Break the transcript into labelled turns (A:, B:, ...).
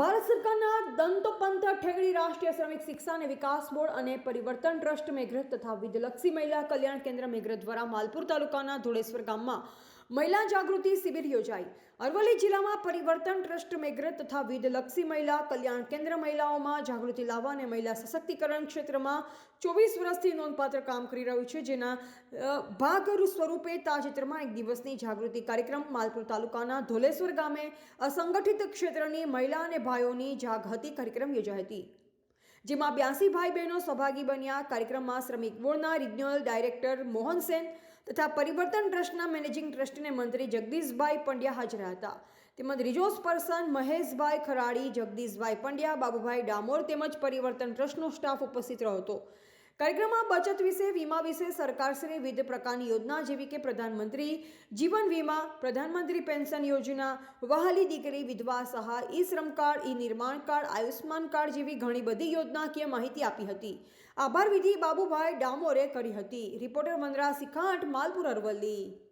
A: ભારત સરકારના દંતોપંથ ઠેગડી રાષ્ટ્રીય શ્રમિક શિક્ષા અને વિકાસ બોર્ડ અને પરિવર્તન ટ્રસ્ટ મેઘરજ તથા વિધલક્ષી મહિલા કલ્યાણ કેન્દ્ર મેઘરજ દ્વારા માલપુર તાલુકાના ધોળેશ્વર ગામમાં મહિલા જાગૃતિ શિબિર યોજાઈ. અરવલ્લી જિલ્લામાં પરિવર્તન ટ્રસ્ટ મેઘરજ તથા વિધલક્ષી મહિલા, કલ્યાણ કેન્દ્ર મહિલાઓમાં જાગૃતિ લાવવા અને મહિલા સશક્તિકરણ ક્ષેત્રમાં ચોવીસ વર્ષથી નોંધપાત્ર કામ કરી રહ્યું છે. જેના ભાગ સ્વરૂપે તાજેતરમાં એક દિવસની જાગૃતિ કાર્યક્રમ માલપુર તાલુકાના ધોલેશ્વર ગામે અસંગઠિત ક્ષેત્રની મહિલા અને ભાઈઓની જાગૃતિ કાર્યક્રમ યોજાઈ હતી. જેમાં બ્યાસી ભાઈ બહેનો સહભાગી બન્યા. કાર્યક્રમમાં શ્રમિક બોર્ડના રિજનલ ડાયરેક્ટર મોહન સેન તથા પરિવર્તન ટ્રસ્ટના મેનેજિંગ ટ્રસ્ટીને મંત્રી જગદીશભાઈ પંડ્યા હાજર હતા. તેમજ રિજોર્સ પર્સન મહેશભાઈ ખરાડી, જગદીશભાઈ પંડ્યા, બાબુભાઈ ડામોર તેમજ પરિવર્તન ટ્રસ્ટનો સ્ટાફ ઉપસ્થિત રહ્યો હતો. કાર્યક્રમમાં બચત વિશે, વીમા વિશે સરકારશ્રી વિવિધ પ્રકારની યોજના, જેવી કે પ્રધાનમંત્રી જીવન વીમા, પ્રધાનમંત્રી પેન્શન યોજના, વહાલી દીકરી વિધવા સહાય, ઈ શ્રમ કાર્ડ, ઈ નિર્માણ કાર્ડ આયુષ્માન કાર્ડ જેવી ઘણી બધી યોજનાકીય માહિતી આપી હતી. આભાર વિધિ બાબુભાઈ ડામોરે કરી હતી. રિપોર્ટર મંદરા શિખાંઠ માલપુર અરવલ્લી.